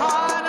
হয়ে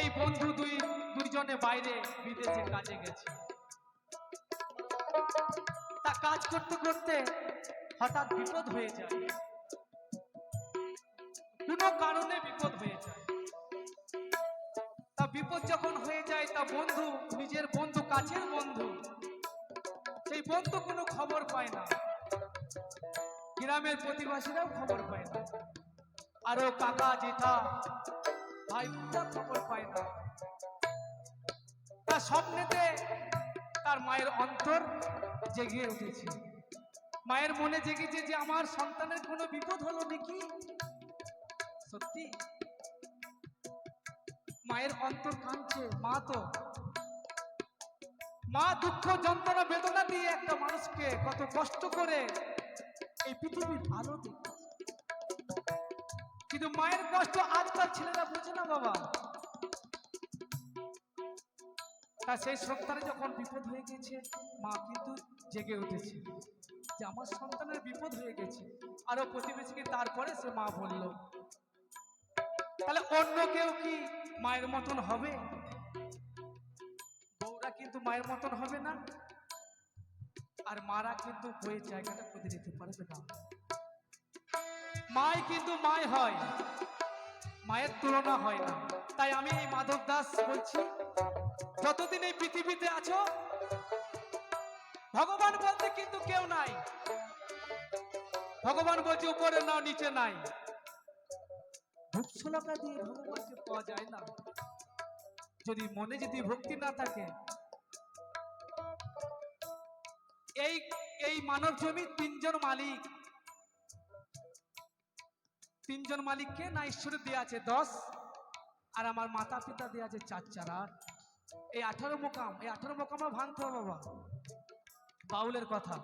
সেই বন্ধু দুই, দুইজনে বাইরে বিদেশে কাজে গেছে। তা কাজ করতে করতে হঠাৎ বিপদ হয়ে যায়। কোনো কারণে বিপদ হয়ে যায়। তা বিপদ যখন হয়ে যায়, তা বন্ধু, নিজের বন্ধু, কাছের বন্ধু, সেই বন্ধু কোনো খবর পায় না। গ্রামের প্রতিবাসীরাও খবর পায় না। আরও কাকা, জেঠা ভাই খবর পায় না। তার স্বপ্নেতে তার মায়ের অন্তর জেগে উঠেছে। মায়ের মনে জেগেছে যে আমার সন্তানের কোনো বিপদ হলো নাকি? সত্যি? মায়ের অন্তর কাঁদছে মা তো। মা দুঃখ, যন্ত্রণা, বেদনা দিয়ে একটা মানুষকে কত কষ্ট করে এই পৃথিবীর ভালো দেখেছে। কিন্তু মায়ের কষ্ট আজকাল ছেলেরা বোঝে না বাবা। তা সেই সন্তানের যখন বিপদ হয়ে গেছে, মা কিন্তু জেগে উঠেছে যে আমার সন্তানের বিপদ হয়ে গেছে। আরও প্রতিবেশীকে তারপরে সে মা বলল, তাহলে অন্য কেউ কি মায়ের মতন হবে? বউরা কিন্তু মায়ের মতন হবে না। আর মারা কিন্তু বইয়ের জায়গাটা খুঁজে নিতে পারবে না। মাই কিন্তু মাই হয়। মায়ের তুলনা হয় না। তাই আমি এই মাধব দাস বলছি, যতদিন এই পৃথিবীতে আছো, ভগবান বলতে কিন্তু কেউ নাই। ভগবান বলছে উপরে নাও, নিচে নাই। ভুকসলকা দিয়ে ভগবানকে পাওয়া যায় না। যদি মনে যদি ভক্তি না থাকে, এই এই মানব জমি তিনজন মালিক। তিনজন মালিককে না ঈশ্বরের দেয়া আছে? দশ। আর আমার মাতা পিতা দেয়া আছে চার চার আট। এই আঠারো মোকাম, এই আঠারো মোকাম ভাঙতে হবে বাবা। বাউলের কথা।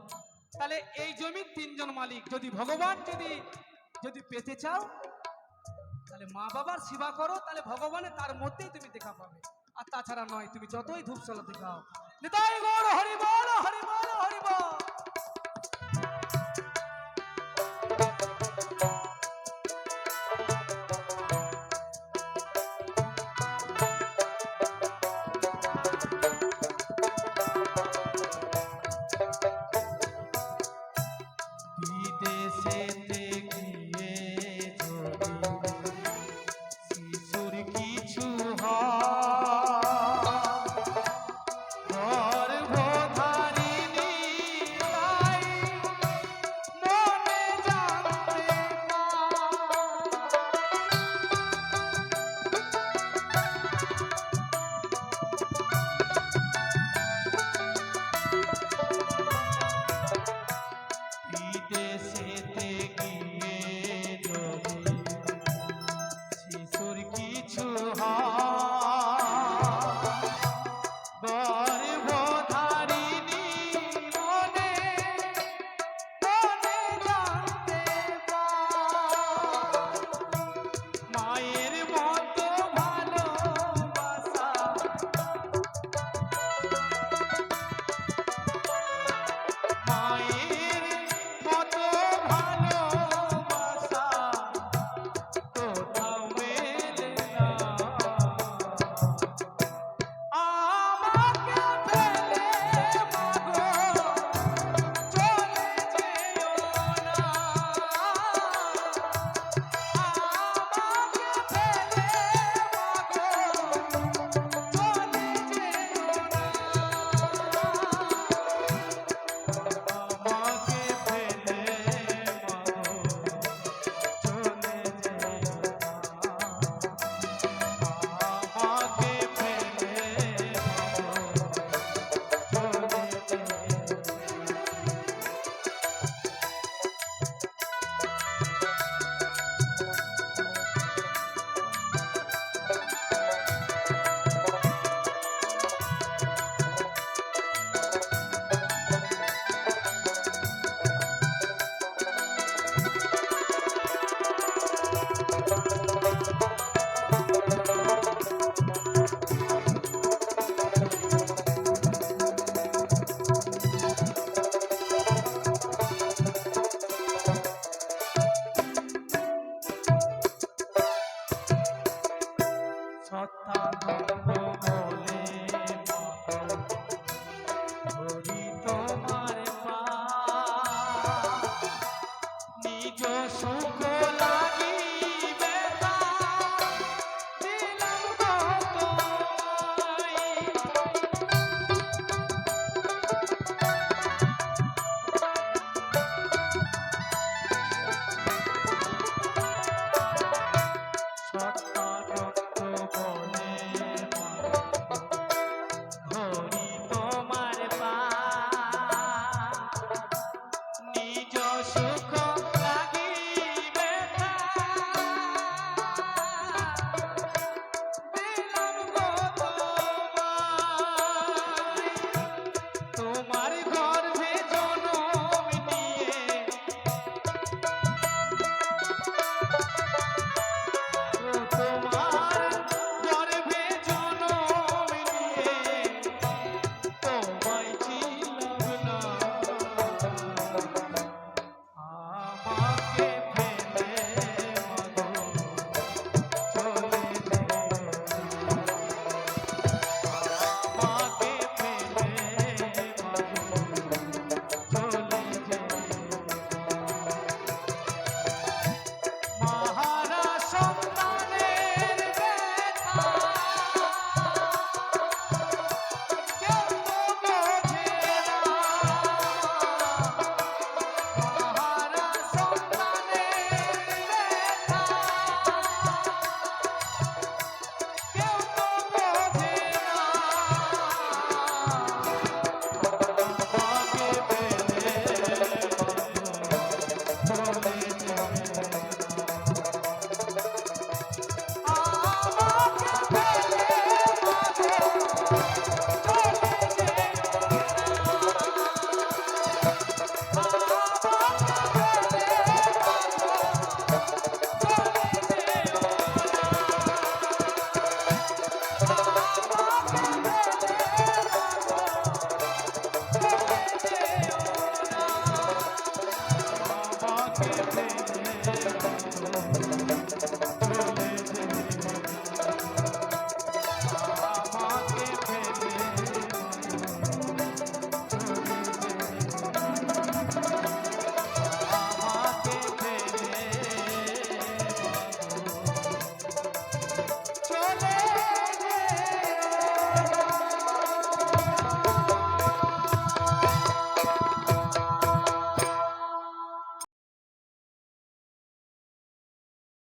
তাহলে এই জমির তিনজন মালিক, যদি ভগবান যদি যদি পেতে চাও, তাহলে মা বাবার সেবা করো, তাহলে ভগবানের তার মধ্যেই তুমি দেখা পাবে। আর তাছাড়া নয়, তুমি যতই ধূপসলা দেখাও নিতাই গৌর, হরি বল, হরি